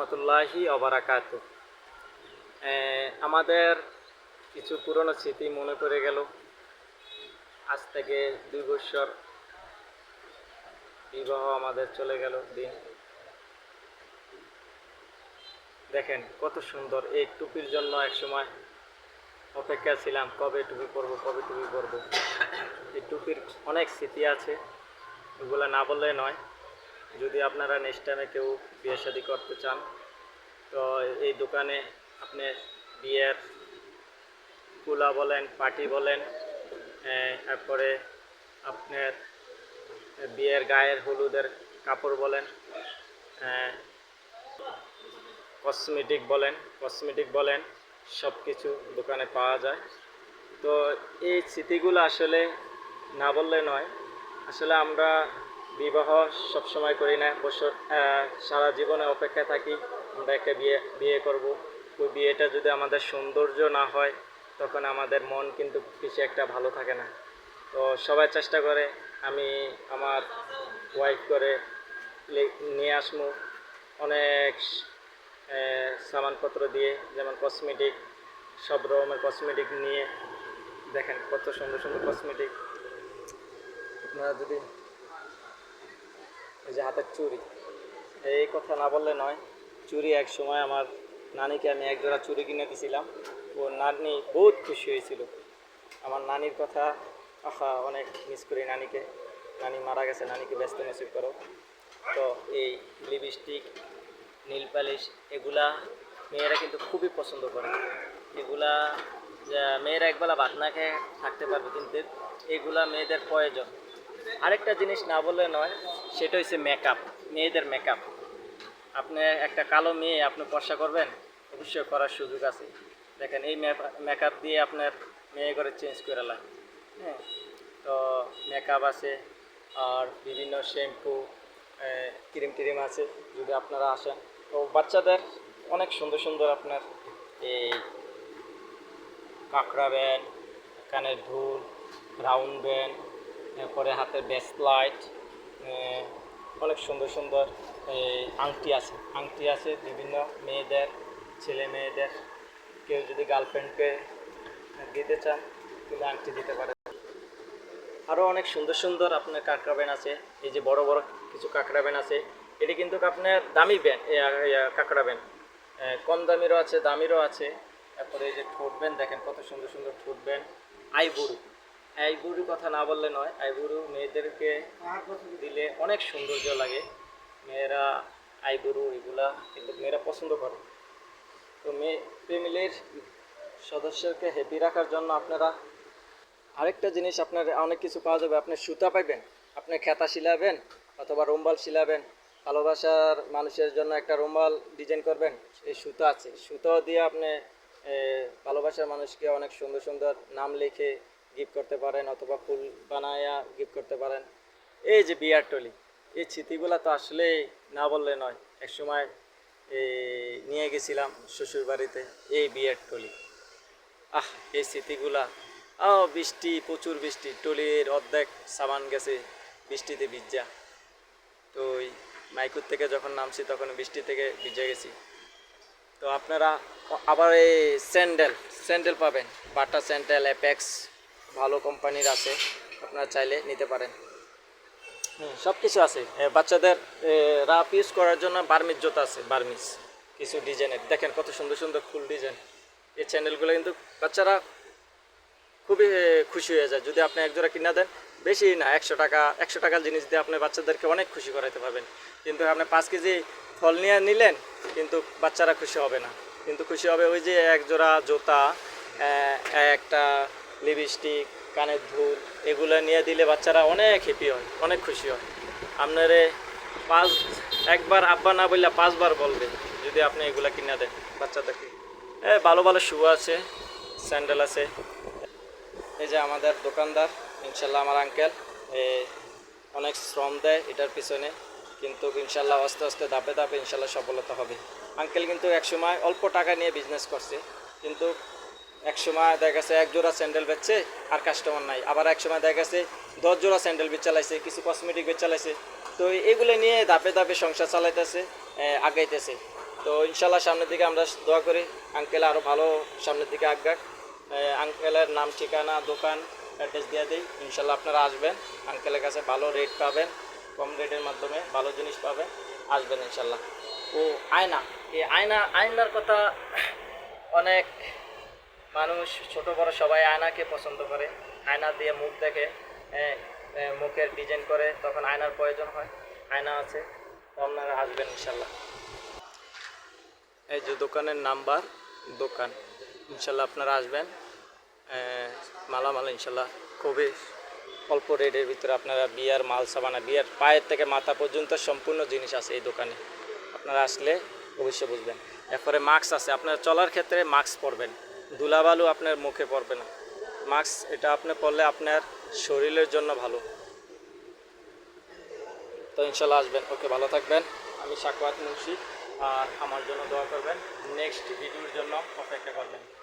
রহমতুল্লাহি অবরাকাত। আমাদের কিছু পুরনো স্মৃতি মনে পড়ে গেল। আজ থেকে দুই বছর বিবাহ আমাদের চলে গেল দিন। দেখেন, কত সুন্দর এই টুপির জন্য একসময় অপেক্ষা ছিলাম, কবে টুপি পরবো, কবে টুপি পরবো। এই টুপির অনেক স্মৃতি আছে ওগুলো না বললে নয়। যদি আপনারা নেক্সট টাইমে কেউ বিয়ে শাদি করতে চান, তো এই দোকানে আপনি বিয়ের কুলা বলেন পার্টি বলেন তারপরে আপনার বিয়ের গায়ের হলুদের কাপড় বলেন কসমেটিক বলেন কসমেটিক বলেন সব কিছু দোকানে পাওয়া যায়। তো এই স্মৃতিগুলো আসলে না বললে নয়। আসলে আমরা বিবাহ সবসময় করি না, বছর সারা জীবনে অপেক্ষা থাকি, আমরা একটা বিয়ে বিয়ে করব। ওই বিয়েটা যদি আমাদের সৌন্দর্য না হয়, তখন আমাদের মন কিন্তু কিছু একটা ভালো থাকে না। তো সবাই চেষ্টা করে, আমি আমার ওয়াইফ করে নিয়ে আসব। অনেক সামানপত্র দিয়ে, যেমন কসমেটিক সব রকমের কসমেটিক নিয়ে, দেখেন কত সুন্দর সুন্দর কসমেটিক আপনারা যদি যে হাতের চুড়ি। এই কথা না বললে নয়, চুড়ি এক সময় আমার নানিকে আমি এক জোড়া চুড়ি কিনে দিয়েছিলাম ও নানি বহুত খুশি হয়েছিল। আমার নানির কথা, আহা, অনেক মিস করি নানিকে। নানি মারা গেছে, নানিকে ব্যস্ত নসিব করো। তো এই লিপস্টিক নীল পালিশ এগুলা মেয়েরা কিন্তু খুবই পছন্দ করে। এগুলা মেয়েরা একবেলা ভাত থাকতে পারবে কিন্তু এগুলা মেয়েদের প্রয়োজন। আরেকটা জিনিস না বললে নয়, সেটা হচ্ছে মেকআপ মেয়েদের মেকআপ আপনি একটা কালো মেয়ে, আপনি ফর্সা করবেন? অবশ্যই করার সুযোগ আছে। দেখেন, এই মেকআপ দিয়ে আপনার মেয়ে করে চেঞ্জ করে লাগে হ্যাঁ তো মেকআপ আছে, আর বিভিন্ন শ্যাম্পু ক্রিম টিরিম আছে, যদি আপনারা আসেন। তো বাচ্চাদের অনেক সুন্দর সুন্দর আপনার এই কাঁকড়া ব্যান্ড, কানের ঢোল রাউন্ড ব্যান্ড এরপরে হাতের ব্যাসলাইট অনেক সুন্দর সুন্দর আংটি আছে। আংটি আছে বিভিন্ন মেয়েদের, ছেলে মেয়েদের। কেউ যদি গার্লফ্রেন্ডকে দিতে চান, তাহলে আংটি দিতে পারে আরও অনেক সুন্দর সুন্দর আপনার কাঁকড়া ব্যান আছে। এই যে বড় বড় কিছু কাঁকড়া ব্যান আছে। এটি কিন্তু আপনার দামি ব্যান কাঁকড়া ব্যান। কম দামিরও আছে দামিরও আছে। তারপরে এই যে ঠোঁট ব্যান দেখেন, কত সুন্দর সুন্দর ঠোঁট ব্যান। আইবুড়ু। আইবুড়ুর কথা না বললে নয় আইবুড়ু মেয়েদেরকে দিলে অনেক সৌন্দর্য লাগে। মেয়েরা আইবুড়ু এগুলা কিন্তু মেয়েরা পছন্দ করে। তো মেয়ে ফ্যামিলির সদস্যকে হ্যাপি রাখার জন্য আপনারা আরেকটা জিনিস আপনার অনেক কিছু পাওয়া যাবে। আপনি সুতা পাইবেন, আপনি খেতা শিলাবেন অথবা রুম্বাল শিলাবেন। ভালোবাসার মানুষের জন্য একটা রুম্বাল ডিজাইন করবেন, এই সুতা আছে। সুতো দিয়ে আপনি ভালোবাসার মানুষকে অনেক সুন্দর সুন্দর নাম লিখে গিফট করতে পারেন অথবা ফুল বানায়া গিফট করতে পারেন। এই যে বিয়ার টলি, এই স্মৃতিগুলো তো আসলেই না বললে নয়। এক সময় নিয়ে গেছিলাম শ্বশুর বাড়িতে এই বিয়ের টলি। আহ, এই স্মৃতিগুলা ও বৃষ্টি, প্রচুর বৃষ্টি, টলির অর্ধেক সামান গেছে বৃষ্টিতে ভিজা। তো ওই মাইকুর থেকে যখন নামছি তখন বৃষ্টি থেকে ভিজে গেছি। তো আপনারা আবার এই স্যান্ডেল স্যান্ডেল পাবেন। বাটা স্যান্ডেল, অ্যাপেক্স ভালো কোম্পানির আছে, আপনারা চাইলে নিতে পারেন। সব কিছু আছে। বাচ্চাদের রাফ ইউজ করার জন্য বার্মিজ জুতা আছে, বার্মিজ। কিছু ডিজাইনের দেখেন কত সুন্দর সুন্দর ফুল ডিজাইন এই চ্যানেলগুলো কিন্তু বাচ্চারা খুবই খুশি হয়ে যায়। যদি আপনি একজোড়া কিনা দেন, বেশি না, একশো টাকা, একশো টাকার জিনিস দিয়ে আপনি বাচ্চাদেরকে অনেক খুশি করাতে পারবেন। কিন্তু আপনি পাঁচ কেজি ফল নিয়ে নিলেন, কিন্তু বাচ্চারা খুশি হবে না। কিন্তু খুশি হবে ওই যে এক জোড়া জুতা একটা লিপস্টিক, কানের ধুল, এগুলো নিয়ে দিলে বাচ্চারা অনেক হ্যাপি হয়, অনেক খুশি হয়। আপনারে পাঁচ, একবার আব্বা না বললে পাঁচবার বলবে, যদি আপনি এগুলা কিনে দেন বাচ্চাদেরকে। এ, ভালো ভালো শু আছে স্যান্ডেল আছে। এই যে আমাদের দোকানদার, ইনশাল্লাহ আমার আঙ্কেল অনেক শ্রম দেয় এটার পিছনে, কিন্তু ইনশাল্লাহ আস্তে আস্তে ধাপে ধাপে ইনশাল্লাহ সফলতা হবে। আঙ্কেল কিন্তু একসময় অল্প টাকা নিয়ে বিজনেস করছে, কিন্তু একসময় দেখা গেছে এক জোড়া স্যান্ডেল বেচছে আর কাস্টমার নাই। আবার এক সময় দেখা গেছে দশ জোড়া স্যান্ডেল বেচ চালাইছে, কিছু কসমেটিক বেচ চালাইছে। তো এগুলো নিয়ে ধাপে ধাপে সংসার চালাইতেছে আগাইতেছে। তো ইনশাল্লাহ সামনের দিকে আমরা দোয়া করি আঙ্কেল আরও ভালো সামনের দিকে আগাক। আঙ্কেলের নাম, ঠিকানা, দোকান অ্যাড্রেস দিয়ে দিই। ইনশাল্লাহ আপনারা আসবেন আঙ্কেলের কাছে ভালো রেট পাবেন, কম রেটের মাধ্যমে ভালো জিনিস পাবেন, আসবেন ইনশাল্লাহ। ও, আয়না। এই আয়না, আয়নার কথা অনেক মানুষ ছোট বড় সবাই আয়নাকে পছন্দ করে। আয়না দিয়ে মুখ দেখে মুখের ডিজাইন করে, তখন আয়নার প্রয়োজন হয়। আয়না আছে, আপনারা আসবেন ইনশাল্লাহ। এই যে দোকানের নাম্বার, দোকান, ইনশাল্লাহ আপনারা আসবেন। মালামাল ইনশাল্লাহ খুবই অল্প রেটের ভিতরে আপনারা বিয়ার মাল, সাবানা, বিয়ার পায়ের থেকে মাথা পর্যন্ত সম্পূর্ণ জিনিস আছে এই দোকানে। আপনারা আসলে অবশ্যই বুঝবেন। এরপরে মাস্ক আছে, আপনারা চলার ক্ষেত্রে মাস্ক পরবেন। ধুলাবালু আপনার মুখে পড়বে না। মাস্ক এটা আপনি পরলে আপনার শরীরের জন্য ভালো। তো ইনশাল্লাহ আসবেন। ওকে, ভালো থাকবেন। আমি সাকওয়াত মুন্সি, আর আমার জন্য দোয়া করবেন। নেক্সট ভিডিওর জন্য অপেক্ষা করবেন।